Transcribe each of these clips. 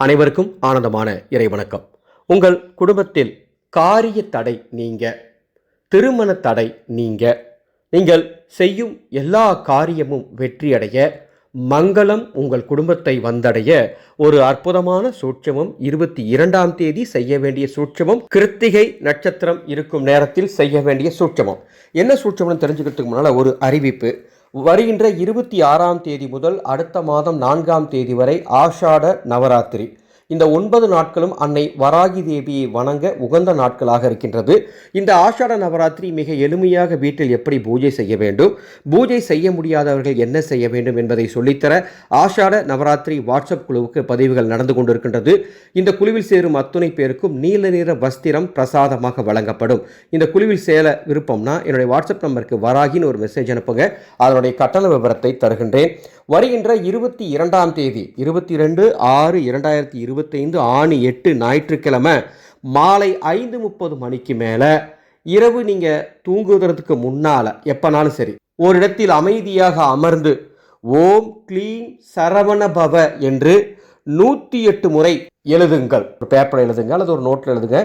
அனைவருக்கும் ஆனந்தமான இறைவணக்கம். உங்கள் குடும்பத்தில் காரிய தடை நீங்க திருமண தடை நீங்க நீங்கள் செய்யும் எல்லா காரியமும் வெற்றியடைய மங்களம் உங்கள் குடும்பத்தை வந்தடைய ஒரு அற்புதமான சூட்சமம் இருபத்தி இரண்டாம் தேதி செய்ய வேண்டிய சூட்சமம் கிருத்திகை நட்சத்திரம் இருக்கும் நேரத்தில் செய்ய வேண்டிய சூட்சமம். என்ன சூட்சமம்னு தெரிஞ்சுக்கிறதுக்கு முன்னால் ஒரு அறிவிப்பு. வருகின்ற இருபத்தி ஆறாம் தேதி முதல் அடுத்த மாதம் நான்காம் தேதி வரை ஆஷாட நவராத்திரி. இந்த ஒன்பது நாட்களும் அன்னை வராகி தேவியை வணங்க உகந்த நாட்களாக இருக்கின்றது. இந்த ஆஷாட நவராத்திரி மிக எளிமையாக வீட்டில் எப்படி பூஜை செய்ய வேண்டும்? பூஜை செய்ய முடியாதவர்கள் என்ன செய்ய வேண்டும் என்பதை சொல்லித்தர ஆஷாட நவராத்திரி வாட்ஸ்அப் குழுவுக்கு பதிவுகள் நடந்து கொண்டிருக்கின்றது. இந்த குழுவில் சேரும் அத்துணை பேருக்கும் நீல நிற வஸ்திரம் பிரசாதமாக வழங்கப்படும். இந்த குழுவில் சேர விருப்பம்னா என்னுடைய வாட்ஸ்அப் நம்பருக்கு வராகின்னு ஒரு மெசேஜ் அனுப்புங்க. அதனுடைய கட்டண விவரத்தை தருகின்றேன். வருகின்ற இருபத்தி இரண்டாம் தேதி இருபத்தி ரெண்டு ஆறு இரண்டாயிரத்தி இருபத்தைந்து ஆணி எட்டு ஞாயிற்றுக்கிழமை மாலை ஐந்து முப்பது மணிக்கு மேலே இரவு நீங்கள் தூங்குவதற்கு முன்னால் எப்போனாலும் சரி ஒரு இடத்தில் அமைதியாக அமர்ந்து ஓம் க்ளீம் சரவண பவ என்று நூற்றி எட்டு முறை எழுதுங்கள். ஒரு பேப்பர் எழுதுங்க அல்லது ஒரு நோட்டில் எழுதுங்க.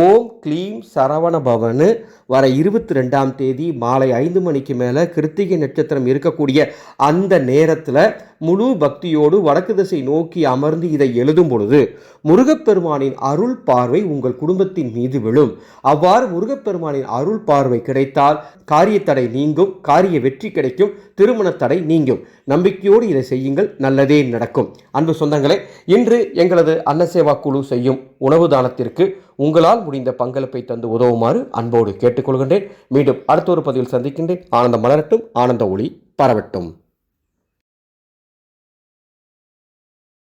ஓம் க்ளீம் சரவண பவனு வர இருபத்தி ரெண்டாம் தேதி மாலை ஐந்து மணிக்கு மேலே கிருத்திகை நட்சத்திரம் இருக்கக்கூடிய அந்த நேரத்தில் முழு பக்தியோடு வடக்கு திசை நோக்கி அமர்ந்து இதை எழுதும் பொழுது முருகப்பெருமானின் அருள் பார்வை உங்கள் குடும்பத்தின் மீது விழும். அவ்வாறு முருகப்பெருமானின் அருள் பார்வை கிடைத்தால் காரியத்தடை நீங்கும் காரிய வெற்றி கிடைக்கும் திருமண தடை நீங்கும். நம்பிக்கையோடு இதை செய்யுங்கள் நல்லதே நடக்கும். அன்பு சொந்தங்களே இன்று எங்களது அன்னசேவா குழு செய்யும் உணவு தானத்திற்கு உங்களால் முடிந்த பங்களிப்பை தந்து உதவுமாறு அன்போடு கேட்டுக்கொள்கின்றேன். மீண்டும் அடுத்த ஒரு பதிவில் சந்திக்கின்றேன். ஆனந்த மலரட்டும் ஆனந்த ஒளி பரவட்டும்.